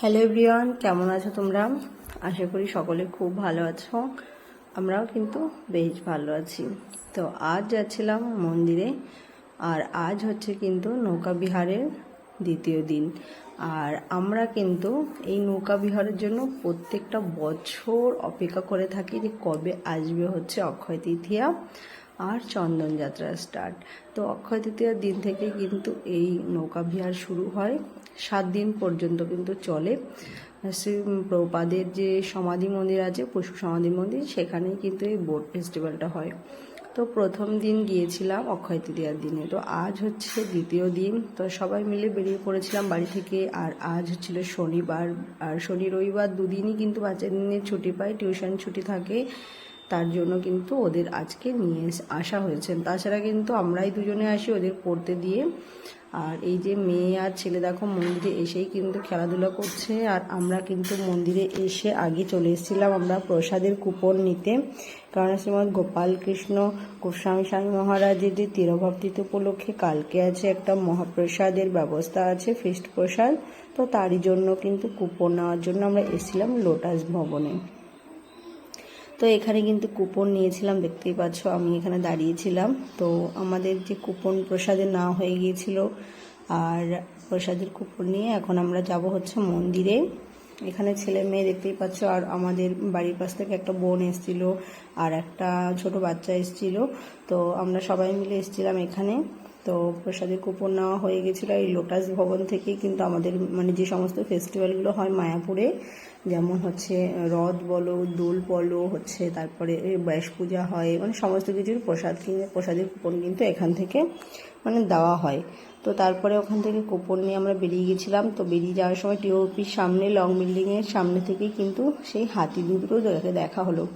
Hello everyone কেমন আছো তোমরা? আশা করি সকলে খুব ভালো আছো। আমরাও কিন্তু বেশ ভালো আছি। তো আজ যাচ্ছিলাম মন্দিরে, আর আজ হচ্ছে কিন্তু নৌকা বিহারের দ্বিতীয় দিন। আর আমরা কিন্তু এই নৌকা বিহারের জন্য প্রত্যেকটা বছর অপেক্ষা করে থাকি যে কবে আসবে হচ্ছে অক্ষয় তৃতীয়া। আর চন্দন যাত্রা স্টার্ট তো অক্ষয় তৃতীয়ার দিন থেকে কিন্তু এই নৌকা বিহার শুরু হয়। সাত দিন পর্যন্ত কিন্তু চলে। শ্রী প্রপাদের যে সমাধি মন্দির আছে পশু সমাধি মন্দির, সেখানেই কিন্তু এই বোট ফেস্টিভ্যালটা হয়। তো প্রথম দিন গিয়েছিলাম অক্ষয় তৃতীয়ার দিনে। তো আজ হচ্ছে দ্বিতীয় দিন। তো সবাই মিলে বেরিয়ে পড়েছিলাম বাড়ি থেকে। আর আজ হচ্ছিল শনিবার। আর শনি রবিবার দুদিনই কিন্তু বাচ্চাদের ছুটি পায়, টিউশন ছুটি থাকে। তার জন্য কিন্তু ওদের আজকে নিয়ে আসা হয়েছে। তাছাড়া কিন্তু আমরাই দুজনে আসি ওদের পড়তে দিয়ে। আর এই যে মেয়ে আর ছেলে দেখো, মন্দিরে এসেই কিন্তু খেলাধুলা করছে। আর আমরা কিন্তু মন্দিরে এসে আগে চলে এসেছিলাম আমরা প্রসাদের কুপন নিতে। কারণ শ্রীমদ গোপালকৃষ্ণ গোস্বামী স্বামী মহারাজের যে তিরভাবতিথি উপলক্ষে কালকে আছে একটা মহাপ্রসাদের ব্যবস্থা আছে, ফিস্ট প্রসাদ। তো তারই জন্য কিন্তু কুপন নেওয়ার জন্য আমরা এসেছিলাম লোটাস ভবনে। তো এখানে কিন্তু কুপন নিয়েছিলাম, দেখতেই পাচ্ছ আমি এখানে দাঁড়িয়েছিলাম। তো আমাদের যে কুপন প্রসাদে না হয়ে গিয়েছিল, আর প্রসাদের কুপন নিয়ে এখন আমরা যাব হচ্ছে মন্দিরে। এখানে ছেলে মেয়ে দেখতেই পাচ্ছ, আর আমাদের বাড়ির পাশ থেকে একটা বোন এসেছিল আর একটা ছোট বাচ্চা এসেছিল। তো আমরা সবাই মিলে এসেছিলাম এখানে। তো প্রসাদের কুপন নেওয়া হয়ে গেছিল এই লোটাস ভবন থেকেই, কিন্তু আমাদের মানে যে সমস্ত ফেস্টিভ্যালগুলো হয় মায়াপুরে যেমন হচ্ছে, রথ বলো, দোল বলো, হচ্ছে তারপরে ব্যাস পূজা হয় মানে সমস্ত কিছুর প্রসাদ কিনে, প্রসাদের কুপন কিন্তু এখান থেকে মানে দেওয়া হয়। তো তারপরে ওখান থেকে কুপন নিয়ে আমরা বেরিয়ে গেছিলাম, তো বেরিয়ে যাওয়ার সময় টিওপির সামনে, লং বিল্ডিংয়ের সামনে থেকেই কিন্তু সেই হাতি দুটো দেখে দেখা হলো।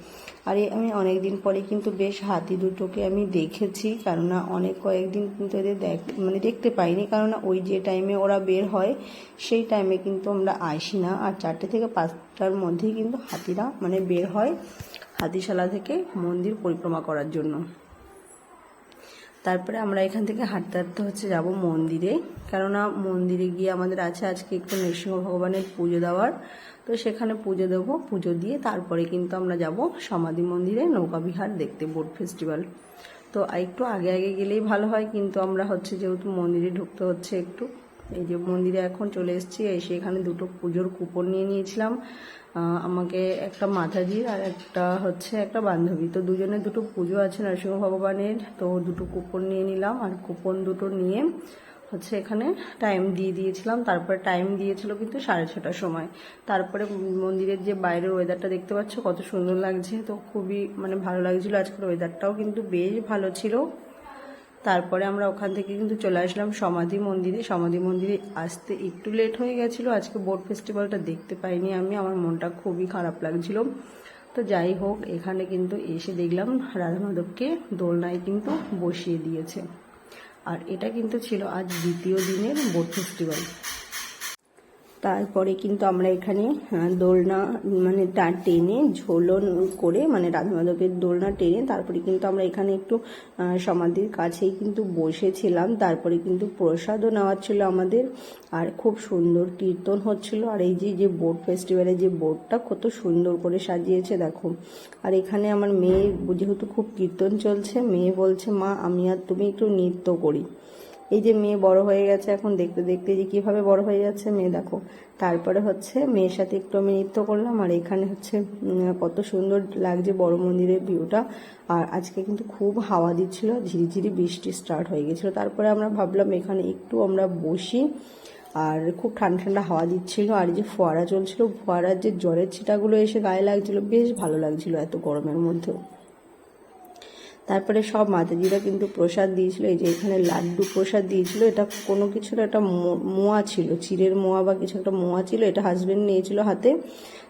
আর আমি অনেক দিন পরে কিন্তু বেশ হাতি দুটোকে আমি দেখেছি, কেননা অনেক কয়েকদিন কিন্তু এদের দেখ মানে দেখতে পাইনি, কেননা ওই যে টাইমে ওরা বের হয়, সেই টাইমে কিন্তু আমরা আসি না আর চারটে থেকে পাঁচটার মধ্যেই কিন্তু হাতিরা মানে বের হয় হাতিশালা থেকে মন্দির পরিক্রমা করার জন্য। তারপরে আমরা এখান থেকে হাঁটতে হাঁটতে হচ্ছে যাব মন্দিরে। কেননা মন্দিরে গিয়ে আমাদের আছে আজকে একটু নৃসিংহ ভগবানের পুজো দেওয়ার। তো সেখানে পুজো দেবো, পুজো দিয়ে তারপরে কিন্তু আমরা যাব সমাধি মন্দিরে নৌকা বিহার দেখতে, বোট ফেস্টিভ্যাল। তো একটু আগে আগে গেলেই ভালো হয়, কিন্তু আমরা হচ্ছে যেহেতু মন্দিরে ঢুকতে হচ্ছে একটু। এই যে মন্দিরে এখন চলে এসেছি এসে এখানে দুটো পুজোর কুপন নিয়ে নিয়েছিলাম। আমাকে একটা মাতাজির আর একটা হচ্ছে একটা বান্ধবী। তো দুজনে দুটো পুজো আছে নরসিংহ ভগবানের, তো দুটো কুপন নিয়ে নিলাম আর কুপন দুটো নিয়ে হচ্ছে এখানে টাইম দিয়ে দিয়েছিলাম। তারপরে টাইম দিয়েছিল কিন্তু সাড়ে ছটার সময়। তারপরে মন্দিরের যে বাইরের ওয়েদারটা দেখতে পাচ্ছ কত সুন্দর লাগছে। তো খুবই মানে ভালো লাগছিল। আজকের ওয়েদারটাও কিন্তু বেশ ভালো ছিল। তারপরে আমরা ওখান থেকে কিন্তু চলে আসলাম সমাধি মন্দিরে। সমাধি মন্দিরে আসতে একটু লেট হয়ে গেছিল। আজকে বোট ফেস্টিভ্যালটা দেখতে পাইনি আমি, আমার মনটা খুবই খারাপ লাগছিল। তো যাই হোক, এখানে কিন্তু এসে দেখলাম রাধা মাধবকে দোলনায় কিন্তু বসিয়ে দিয়েছে। আর এটা কিন্তু ছিল আজ দ্বিতীয় দিনের বোট ফেস্টিভ্যাল তারপরে কিন্তু আমরা এখানে দোলনা মানে টা- টেনে ঝোলন করে মানে রাধা মাধবের দোলনা টেনে তারপরে কিন্তু আমরা এখানে একটু সমাধির কাছেই কিন্তু বসেছিলাম। তারপরে কিন্তু প্রসাদও নেওয়ার ছিল আমাদের, আর খুব সুন্দর কীর্তন হচ্ছিল। আর এই যে যে বোট ফেস্টিভ্যালের যে বোটটা কত সুন্দর করে সাজিয়েছে, দেখো। আর এখানে আমার মেয়ে যেহেতু খুব কীর্তন চলছে, মেয়ে বলছে, মা, আমি আর তুমি একটু নৃত্য করি। এই যে মেয়ে বড় হয়ে গেছে, এখন দেখতে দেখতে যে কীভাবে বড় হয়ে যাচ্ছে, মেয়ে দেখো। তারপরে হচ্ছে মেয়ের সাথে একটু আমি নৃত্য করলাম, আর এখানে হচ্ছে কত সুন্দর লাগছে বড় মন্দিরের ভিউটা আর আজকে কিন্তু খুব হাওয়া দিচ্ছিল, ঝিরিঝিরি বৃষ্টি স্টার্ট হয়ে গেছিল। তারপরে আমরা ভাবলাম এখানে একটু আমরা বসি, আর খুব ঠান্ডা ঠান্ডা হাওয়া দিচ্ছিল। আর যে ফোয়ারা চলছিল, ফোয়ারার যে জ্বরের ছিটাগুলো এসে গায়ে লাগছিল, বেশ ভালো লাগছিল এত গরমের মধ্যেও। তারপরে সব মাতাজিরা কিন্তু প্রসাদ দিয়েছিল, এই যে এখানে লাড্ডু প্রসাদ দিয়েছিল, এটা কোনো কিছুর একটা মোয়া ছিল চিরের মোয়া বা কিছু একটা মোয়া ছিল, এটা হাজব্যান্ড নিয়েছিল হাতে।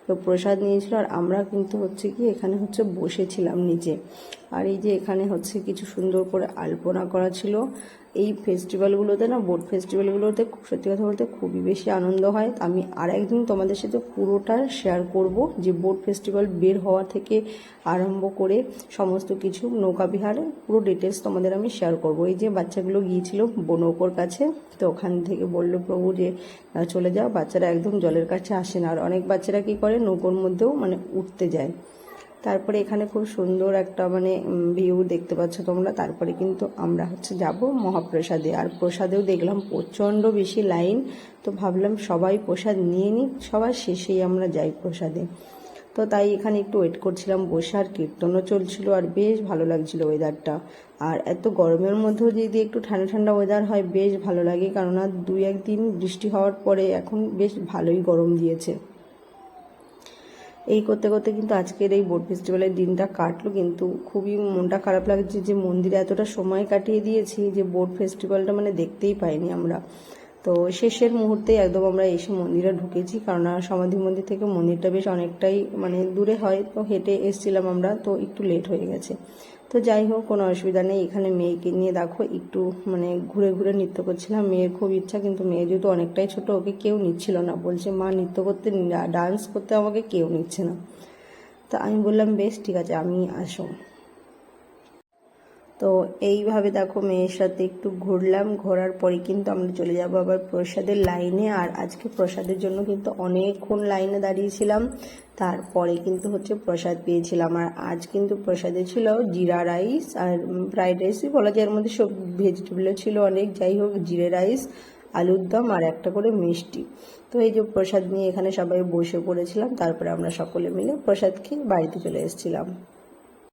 তো প্রসাদ নিয়েছিল আর আমরা কিন্তু হচ্ছে কি এখানে হচ্ছে বসেছিলাম নিচে আর এই যে এখানে হচ্ছে কিছু সুন্দর করে আলপনা করা ছিল। এই ফেস্টিভ্যালগুলোতে না বোট ফেস্টিভ্যালগুলোতে সত্যি কথা বলতে খুবই বেশি আনন্দ হয়। আমি আর একদিন তোমাদের সাথে পুরোটা শেয়ার করব যে বোট ফেস্টিভ্যাল বের হওয়া থেকে আরম্ভ করে সমস্ত কিছু, নৌকা বিহারে, পুরো ডিটেলস তোমাদের আমি শেয়ার করব। এই যে বাচ্চাগুলো গিয়েছিল নৌকোর কাছে, তো ওখান থেকে বলল, প্রভু যে, চলে যাও, বাচ্চারা একদম জলের কাছে আসে না। আর অনেক বাচ্চারা কি করে নৌকোর মধ্যেও মানে উঠতে যায়। তারপরে এখানে খুব সুন্দর একটা মানে ভিউ দেখতে পাচ্ছ তোমরা। তারপরে কিন্তু আমরা হচ্ছে যাব মহাপ্রসাদে। আর প্রসাদেও দেখলাম প্রচণ্ড বেশি লাইন। তো ভাবলাম সবাই প্রসাদ নিয়ে নিই সবার শেষেই আমরা যাই প্রসাদে। তো তাই এখানে একটু ওয়েট করছিলাম, বসে আর কীর্তনও চলছিল আর বেশ ভালো লাগছিল ওয়েদারটা আর এত গরমের মধ্যেও যদি একটু ঠান্ডা ঠান্ডা ওয়েদার হয়, বেশ ভালো লাগে। কেননা দুই একদিন বৃষ্টি হওয়ার পরে এখন বেশ ভালোই গরম দিয়েছে। এই করতে করতে কিন্তু আজকের এই বোট ফেস্টিভ্যালের দিনটা কাটলো, কিন্তু খুবই মনটা খারাপ লাগছে যে মন্দিরে এতটা সময় কাটিয়ে দিয়েছি যে বোট ফেস্টিভ্যালটা মানে দেখতেই পাইনি আমরা। তো শেষের মুহূর্তে একদম আমরা এসে মন্দিরে ঢুকেছি, কারণ সমাধি মন্দির থেকে মন্দিরটা বেশ অনেকটাই মানে দূরে হয়, তো হেঁটে এসছিলাম আমরা, তো একটু লেট হয়ে গেছে। তো যাই হোক, কোনো অসুবিধা নেই, এখানে মেয়েকে নিয়ে দেখো, একটু মানে ঘুরে ঘুরে নৃত্য করছিলাম। মেয়ের খুব ইচ্ছা, কিন্তু মেয়ে যেহেতু অনেকটাই ছোট, ওকে কেউ নিচ্ছিল না। বলছে, মা, নৃত্য করতে ডান্স করতে আমাকে কেউ নিচ্ছে না। তো আমি বললাম, বেশ, ঠিক আছে, আমি আসো তো এইভাবে দেখো মেয়ের সাথে একটু ঘুরলাম, ঘোরার পরে কিন্তু আমরা চলে যাব আবার প্রসাদের লাইনে। আর আজকে প্রসাদের জন্য কিন্তু অনেকক্ষণ লাইনে দাঁড়িয়েছিলাম, তারপরে কিন্তু হচ্ছে প্রসাদ পেয়েছিলাম। আর আজ কিন্তু প্রসাদে ছিল জিরা রাইস আর ফ্রাইড রাইসই বলা যায় এর মধ্যে সব ভেজিটেবলও ছিল অনেক, যাই হোক জিরে রাইস, আলুর দম আর একটা করে মিষ্টি। তো এই যে প্রসাদ নিয়ে এখানে সবাই বসে পড়েছিলাম, তারপরে আমরা সকলে মিলে প্রসাদ খেয়ে বাড়িতে চলে এসেছিলাম।